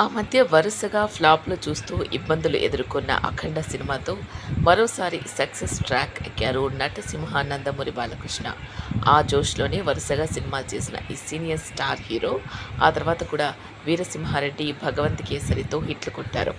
ఆ మధ్య వరుసగా ఫ్లాప్లు చూస్తూ ఇబ్బందులు ఎదుర్కొన్న అఖండ సినిమాతో మరోసారి సక్సెస్ ట్రాక్ ఎక్కారు నట సింహానందమూరి బాలకృష్ణ. ఆ జోష్లోనే వరుసగా సినిమాలు చేసిన ఈ సీనియర్ స్టార్ హీరో ఆ తర్వాత కూడా వీరసింహారెడ్డి భగవంత్ కేసరితో హిట్లు కొట్టారు.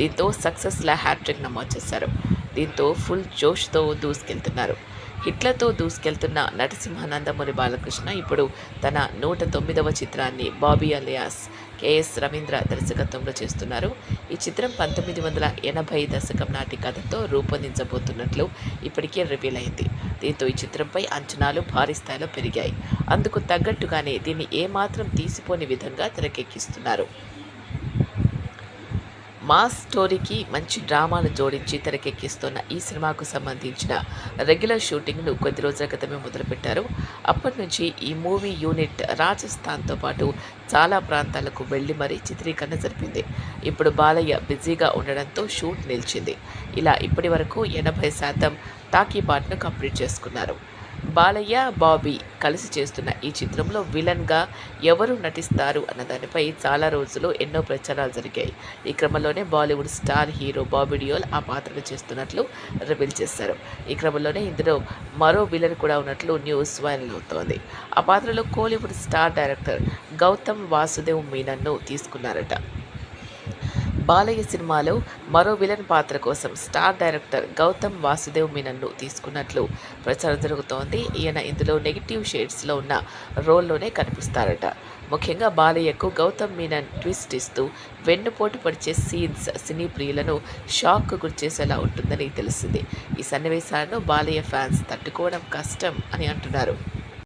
దీంతో సక్సెస్లా హ్యాట్రిక్ నమోదు చేశారు. దీంతో ఫుల్ జోష్తో దూసుకెళ్తున్నారు. హిట్లతో దూసుకెళ్తున్న నటసింహానందమూరి బాలకృష్ణ ఇప్పుడు తన నూట తొమ్మిదవ చిత్రాన్ని బాబీ అలియాస్ కెఎస్ రవీంద్ర దర్శకత్వంలో చేస్తున్నారు. ఈ చిత్రం పంతొమ్మిది వందల ఎనభై దశకం నాటి కథతో రూపొందించబోతున్నట్లు ఇప్పటికే రివీల్ అయింది. దీంతో ఈ చిత్రంపై అంచనాలు భారీ స్థాయిలో పెరిగాయి. అందుకు తగ్గట్టుగానే దీన్ని ఏమాత్రం తీసిపోని విధంగా తెరకెక్కిస్తున్నారు. మాస్ స్టోరీకి మంచి డ్రామాను జోడించి తెరకెక్కిస్తున్న ఈ సినిమాకు సంబంధించిన రెగ్యులర్ షూటింగ్ను కొద్ది రోజుల క్రితమే మొదలుపెట్టారు. అప్పటి నుంచి ఈ మూవీ యూనిట్ రాజస్థాన్తో పాటు చాలా ప్రాంతాలకు వెళ్ళి మరీ చిత్రీకరణ జరిపింది. ఇప్పుడు బాలయ్య బిజీగా ఉండడంతో షూట్ నిలిచింది. ఇలా ఇప్పటి వరకు ఎనభై శాతం టాకీ పార్ట్ను కంప్లీట్ చేసుకున్నారు. బాలయ్య బాబీ కలిసి చేస్తున్న ఈ చిత్రంలో విలన్గా ఎవరు నటిస్తారు అన్న దానిపై చాలా రోజులు ఎన్నో ప్రచారాలు జరిగాయి. ఈ క్రమంలోనే Bollywood star hero Bobby Deol ఆ పాత్రను చేస్తున్నట్లు రివీల్ చేశారు. ఈ క్రమంలోనే ఇందులో మరో విలన్ కూడా ఉన్నట్లు న్యూస్ వైరల్ అవుతోంది. ఆ పాత్రలో Kollywood star director Gautham Vasudev మీనన్ను తీసుకున్నారట. బాలయ్య సినిమాలో మరో విలన్ పాత్ర కోసం స్టార్ డైరెక్టర్ గౌతమ్ వాసుదేవ్ మీనన్ను తీసుకున్నట్లు ప్రచారం జరుగుతోంది. ఈయన ఇందులో నెగిటివ్ షేడ్స్లో ఉన్న రోల్లోనే కనిపిస్తారట. ముఖ్యంగా బాలయ్యకు గౌతమ్ మీనన్ ట్విస్ట్ ఇస్తూ వెన్నుపోటు పడిచే సీన్స్ సినీ ప్రియులను షాక్ గురిచేసేలా ఉంటుందని తెలిసింది. ఈ సన్నివేశాలను బాలయ్య ఫ్యాన్స్ తట్టుకోవడం కష్టం అని అంటున్నారు.